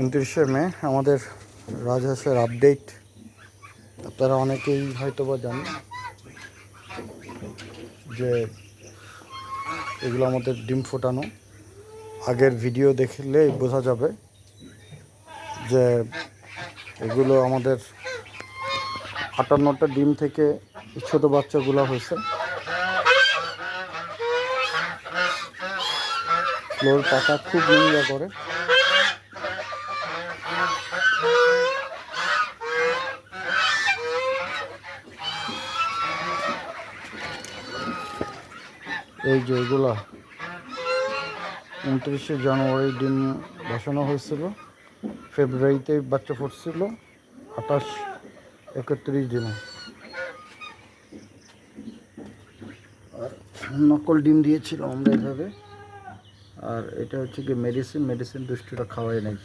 উনত্রিশে মে, আমাদের রাজহাঁসের আপডেট। আপনারা অনেকেই হয়তো বা জানেন যে এগুলো আমাদের ডিম ফোটানো। আগের ভিডিও দেখলেই বোঝা যাবে যে এগুলো আমাদের আটান্নটা ডিম থেকে ছোট বাচ্চাগুলো হয়েছে। ফ্লোর পাতা খুব নোংরা করে। এই যে এগুলা উনত্রিশে জানুয়ারি ডিম বসানো হয়েছিল। ফেব্রুয়ারিতে বাচ্চা ফুটছিল আঠাশ একত্রিশ দিনে। আর নকল ডিম দিয়েছিল আমরা এইভাবে আর এটা হচ্ছে কি মেডিসিন মেডিসিন দুষ্টুটা খাওয়াই নাই।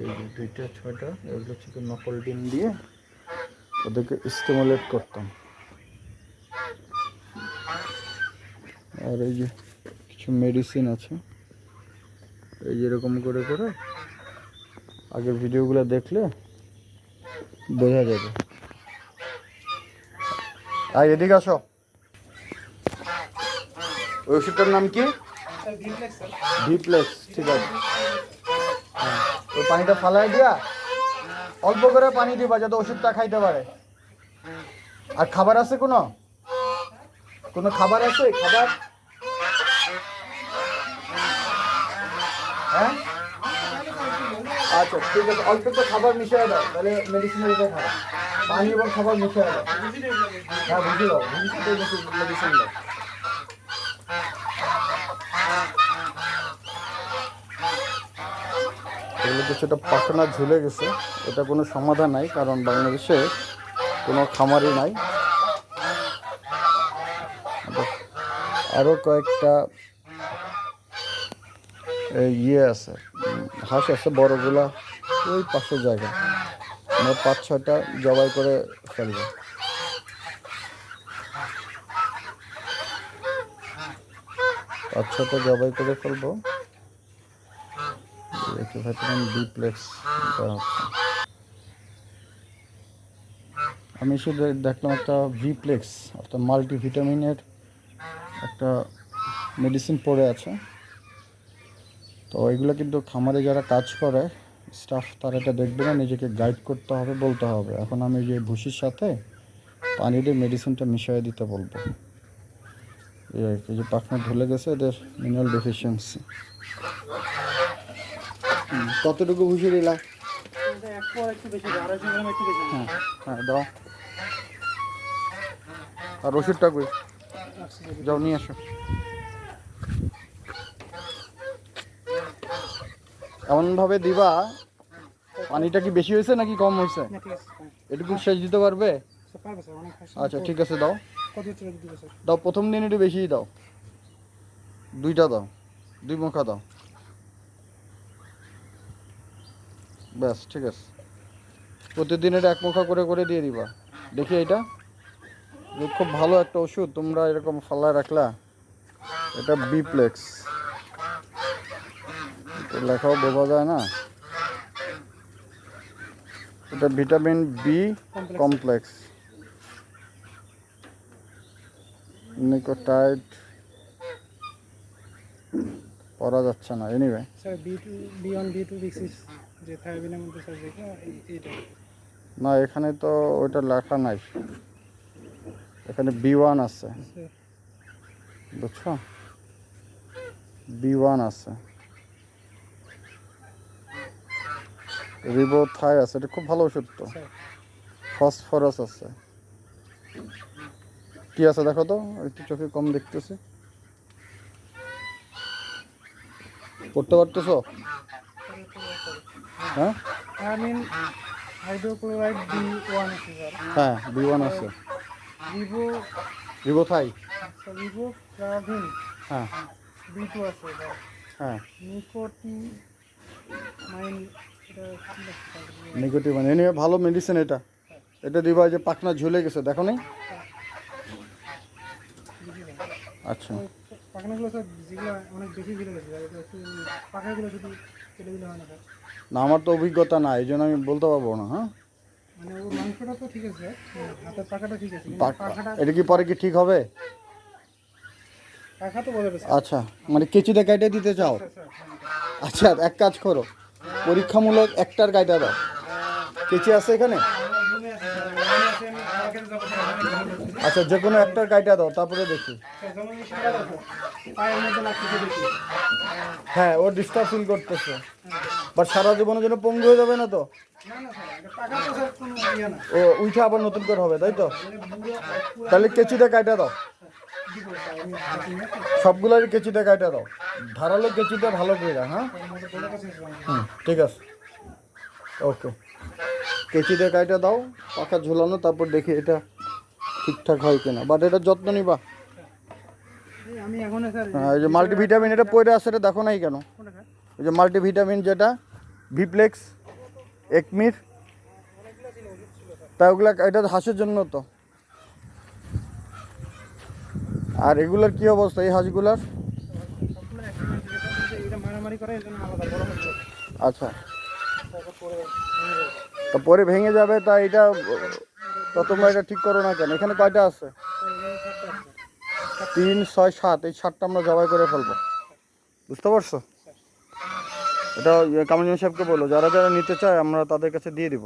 এই যে দুইটা, ছয়টা, এগুলো হচ্ছে কি নকল ডিম দিয়ে ওদেরকে স্টিমুলেট করতাম। আর এই যে কিছু মেডিসিন আছে। এই যে এরকম করে করে আগের ভিডিওগুলো দেখলে বোঝা যাবে। আর এদিকে আসো। ওই ওষুধটার নাম কি? ডিপ্লেক্স ঠিক আছে। ওই পানিটা ফালাই দিয়া অল্প করে পানি দিবা যাতে ওষুধটা খাইতে পারে। আর খাবার আছে কোনো? কোনো খাবার আছে? খাবার? হ্যাঁ? আচ্ছা ঠিক আছে, অল্প একটু খাবার মিশিয়ে দাও, তাহলে মেডিসিনের এটা খাও পানি এবং খাবার মিশিয়ে দাও। হ্যাঁ বুঝে দাও বুঝে মেডিসিন দাও এগুলো কিছুটা পাখনা ঝুলে গেছে। এটা কোনো সমাধান নাই, কারণ বাংলাদেশে কোনো খামারই নাই। আরও কয়েকটা ইয়ে আছে। হাঁস আছে, বড়গুলা ওই পাশের জায়গা আমরা পাঁচ, ছয়টা জবাই করে ফেলব। পাঁচ, ছয়টা জবাই করে ফেলব। ডিপ্লেক্স আমি শুধু দেখলাম একটা ভিপ্লেক্স অর্থাৎ মাল্টিভিটামিনের একটা মেডিসিন পড়ে আছে। তো এগুলো কিন্তু খামারে যারা কাজ করে স্টাফ তারা এটা দেখবে না, নিজেকে গাইড করতে হবে, বলতে হবে। এখন আমি যে ভুসির সাথে পানি দিয়ে মেডিসিনটা মিশিয়ে দিতে বলব। এই যে পাখনা ধুলে গেছে, এদের মিনারেল ডেফিসিয়েন্সি কতটুকু ভুসি দিলা? হ্যাঁ হ্যাঁ দাও। আর ওষুধটা কই? যাও, নিয়ে আসো। এমনভাবে দিবা পানিটা কি বেশি হয়েছে নাকি কম হয়েছে? এটুকু সেচ দিতে পারবে? আচ্ছা ঠিক আছে দাও। দাও প্রথম দিন একটু বেশিই দাও। দুইটা দাও দুই মুখা দাও। ব্যাস ঠিক আছে। প্রতিদিন এটা এক মুখা করে করে দিয়ে দিবা। দেখি এটা। খুব ভালো একটা ওষুধ তোমরা এরকম ফালায় রাখলা। এটা বিপ্লেক্স লেখাও বোঝা যায় না। এটা ভিটামিন বি কমপ্লেক্স নিকোটাইড পড়া যাচ্ছে না anyway sir B two B one B two six যে থায়াবিনের মধ্যে স্যার যেটা এইটা। না এখানে তো ওইটা লেখা নাই। এখানে বি ওয়ান আছে। বুঝছ? বি ওয়ান আছে। রিবোথাই আছে এটা খুব ভালো ওষুধ তো। ফসফরাস আছে। কি আছে দেখো তো একটু চোখে কম দেখতেছি। পড়তে পারতেছ? হ্যাঁ? হাইড্রোক্লোরাইড বি ওয়ান হ্যাঁ বি ওয়ান আছে। স্যার রিভো ফ্লাভিন হ্যাঁ। বি টু আছে হ্যাঁ। মাইন নেগেটিভ মানে এনে ভালো মেডিসিন এটা। এটা দিবা যে পাখনা ঝুলে গেছে দেখো নেই আচ্ছা। কেটে না আমার তো অভিজ্ঞতা নাই এই জন্য আমি বলতে পারব না হ্যাঁ? মানে এটা কি পরে কি ঠিক হবে? আচ্ছা মানে কেচিতে কাইটে দিতে চাও? আচ্ছা এক কাজ করো। পরীক্ষামূলক একটার কাইটা দাও। কেচি আছে এখানে। আচ্ছা যে কোনো একটার কাইটা দাও, তারপরে দেখি। হ্যাঁ ও ডিস্টার্ব ফিল করতেছে। বাট সারা জীবনের জন্য পঙ্গু হয়ে যাবে না তো? ও উঠে আবার নতুন করে হবে, তাই তো? তাহলে কেচিটা কাইটা দাও। দিব স্যার আমি দেখি না তো। সবগুলোরই কেচিটা কাইটা দাও। ধারালো কেচিটা ভালো করে হ্যাঁ? হুম ঠিক আছে। ওকে। কেচিটা কাইটা দাও পাখা ঝুলানো তারপর দেখি এটা ঠিকঠাক হয় কিনা। বাট এটা যত্ন নিবা। হ্যাঁ, এই যে মাল্টিভিটামিন এটা পড়ে আছে এটা দেখো নাই কেন? ওই যে মাল্টিভিটামিন যেটা ভিপ্লেক্স একমির তা ওগুলা এটা হাঁসের জন্য তো। আর এগুলার কি অবস্থা? এই হাঁসগুলার? আচ্ছা। তা পরে ভেঙে যাবে, তা এটা তা তোমরা এটা ঠিক করো না কেন? এখানে কয়টা আছে। তিন, ছয়, সাত, এই সাতটা আমরা জবাই করে ফেলব। বুঝতে পারছ? এটা কামিনী সাহেবকে বলো, যারা যারা নিতে চায় আমরা তাদের কাছে দিয়ে দিব।